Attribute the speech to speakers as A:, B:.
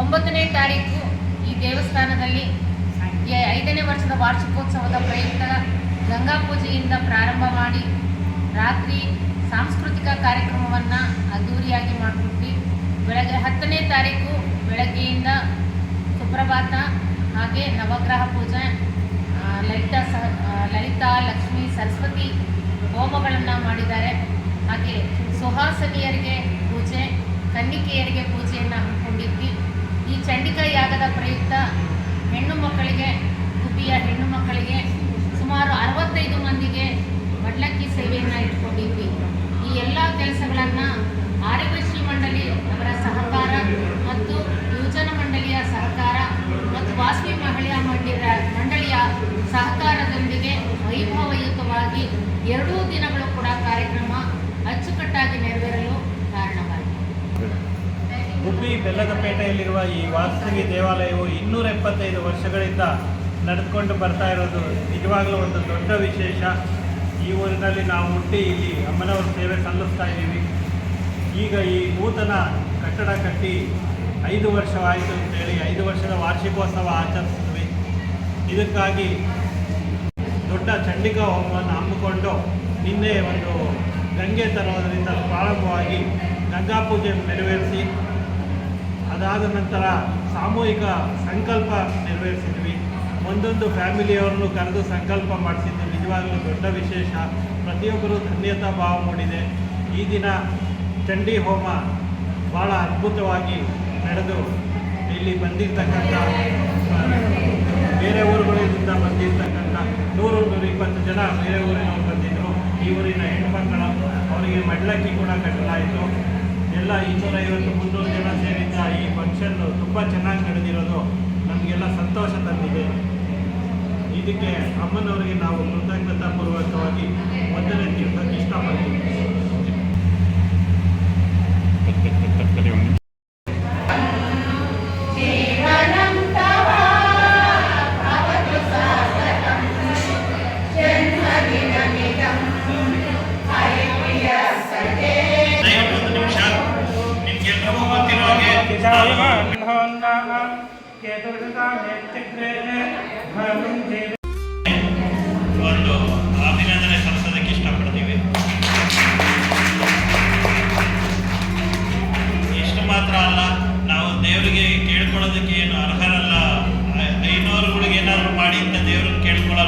A: ಒಂಬತ್ತನೇ ತಾರೀಕು ಈ ದೇವಸ್ಥಾನದಲ್ಲಿ ಐದನೇ ವರ್ಷದ ವಾರ್ಷಿಕೋತ್ಸವದ ಪ್ರಯುಕ್ತ ಗಂಗಾ ಪೂಜೆಯಿಂದ ಪ್ರಾರಂಭ ಮಾಡಿ ರಾತ್ರಿ ಸಾಂಸ್ಕೃತಿಕ ಕಾರ್ಯಕ್ರಮವನ್ನು ಅದ್ದೂರಿಯಾಗಿ ಮಾಡಿಕೊಟ್ಟು ಬೆಳಗ್ಗೆ ಹತ್ತನೇ ತಾರೀಕು ಬೆಳಗ್ಗೆಯಿಂದ ಸುಪ್ರಭಾತ ಹಾಗೆ ನವಗ್ರಹ ಪೂಜೆ ಲಲಿತಾ ಸಹ ಲಲಿತಾ, ಲಕ್ಷ್ಮಿ, ಸರಸ್ವತಿ ಹೋಮಗಳನ್ನು ಮಾಡಿದ್ದಾರೆ. ಹಾಗೆ ಸುಹಾಸನಿಯರಿಗೆ ಪೂಜೆ, ಕನ್ನಿಕೆಯರಿಗೆ ಪೂಜೆಯನ್ನು ಹಮ್ಮಿಕೊಂಡಿದ್ವಿ. ಈ ಚಂಡಿಕಾ ಯಾಗದ ಪ್ರಯುಕ್ತ ಹೆಣ್ಣು ಮಕ್ಕಳಿಗೆ, ಗುಬ್ಬಿಯ ಹೆಣ್ಣು ಮಕ್ಕಳಿಗೆ ಸುಮಾರು ಅರವತ್ತೈದು ಮಂದಿಗೆ ಮಡ್ಲಕ್ಕಿ ಸೇವೆಯನ್ನು ಇಟ್ಕೊಂಡಿದ್ವಿ. ಈ ಎಲ್ಲ ಕೆಲಸಗಳನ್ನು ಆರ್ಯಕೃಷ್ಣ ಮಂಡಳಿ ಅವರ ಸಹಕಾರ ಮತ್ತು ಯುವಜನ ಮಂಡಳಿಯ ಸಹಕಾರ ಮತ್ತು ವಾಸ್ವಿ ಮಹಿಳೆಯ ಮಂಡಿರ ಮಂಡಳಿಯ ಸಹಕಾರದೊಂದಿಗೆ ವೈಭವಯುತವಾಗಿ ಎರಡೂ ದಿನಗಳು
B: ಗುಬ್ಬಿ ಬೆಲ್ಲದಪೇಟೆಯಲ್ಲಿರುವ ಈ ವಾಸವಿ ದೇವಾಲಯವು ಇನ್ನೂರ ಎಪ್ಪತ್ತೈದು ವರ್ಷಗಳಿಂದ ನಡೆದುಕೊಂಡು ಬರ್ತಾ ಇರೋದು ನಿಜವಾಗಲೂ ಒಂದು ದೊಡ್ಡ ವಿಶೇಷ. ಈ ಊರಿನಲ್ಲಿ ನಾವು ಹುಟ್ಟಿ ಇಲ್ಲಿ ಅಮ್ಮನವರ ಸೇವೆ ಸಲ್ಲಿಸ್ತಾ ಇದ್ದೀವಿ. ಈಗ ಈ ನೂತನ ಕಟ್ಟಡ ಕಟ್ಟಿ ಐದು ವರ್ಷವಾಯಿತು ಅಂತೇಳಿ ಐದು ವರ್ಷದ ವಾರ್ಷಿಕೋತ್ಸವ ಆಚರಿಸ್ತೀವಿ ಇದಕ್ಕಾಗಿ ದೊಡ್ಡ ಚಂಡಿಕಾ ಹೋಮವನ್ನು ಹಮ್ಮಿಕೊಂಡು ನಿನ್ನೆ ಒಂದು ಗಂಗೆ ತರೋದರಿಂದ ಪ್ರಾರಂಭವಾಗಿ ಗಂಗಾ ಪೂಜೆ ನೆರವೇರಿಸಿ ಅದಾದ ನಂತರ ಸಾಮೂಹಿಕ ಸಂಕಲ್ಪ ನೆರವೇರಿಸಿದ್ವಿ. ಒಂದೊಂದು ಫ್ಯಾಮಿಲಿಯವ್ರನ್ನು ಕರೆದು ಸಂಕಲ್ಪ ಮಾಡಿಸಿದ್ದು ನಿಜವಾಗಲೂ ದೊಡ್ಡ ವಿಶೇಷ. ಪ್ರತಿಯೊಬ್ಬರು ಧನ್ಯತಾ ಭಾವ ಮೂಡಿದೆ. ಈ ದಿನ ಚಂಡಿ ಹೋಮ ಭಾಳ ಅದ್ಭುತವಾಗಿ ನಡೆದು ಇಲ್ಲಿ ಬಂದಿರ್ತಕ್ಕಂಥ, ಬೇರೆ ಊರುಗಳಿಂದ ಬಂದಿರ್ತಕ್ಕಂಥ ನೂರು ನೂರ ಇಪ್ಪತ್ತು ಜನ ಬೇರೆ ಊರಿನವರು ಬಂದಿದ್ದರು ಈ ಊರಿನ ಹೆಣ್ಮಕ್ಕಳ ಅವರಿಗೆ ಮಡ್ಲಕ್ಕಿ ಕೂಡ ಕಟ್ಟಲಾಯಿತು ಎಲ್ಲ ಇನ್ನೂರೈವತ್ತು ಮುನ್ನೂರು ಜನ ಸೇರಿದ್ದ ತುಂಬ ಚೆನ್ನಾಗಿ ನಡೆದಿರೋದು ನಮಗೆಲ್ಲ ಸಂತೋಷ ತಂದಿದೆ. ಇದಕ್ಕೆ ಅಮ್ಮನವರಿಗೆ ನಾವು ಕೃತಜ್ಞತಾ ಪೂರ್ವಕವಾಗಿ ವಂದನೆ ತಿಳಿಸೋಕೆ ಇಷ್ಟಪಡ್ತೀವಿ. ಒಂದು ಅಭಿನಂದನೆ ಸಲ್ಲಿಸೋದಕ್ಕೆ ಇಷ್ಟಪಡ್ತೀವಿ. ಇಷ್ಟು ಮಾತ್ರ ಅಲ್ಲ, ನಾವು ದೇವರಿಗೆ ಕೇಳ್ಕೊಳ್ಳೋದಕ್ಕೆ ಏನು ಅರ್ಹರಲ್ಲ. ಐನೂರುಗಳಿಗೆ ಏನಾದರೂ ಮಾಡಿ ಅಂತ ದೇವ್ರನ್ನ ಕೇಳ್ಕೊಳ್ಳೋ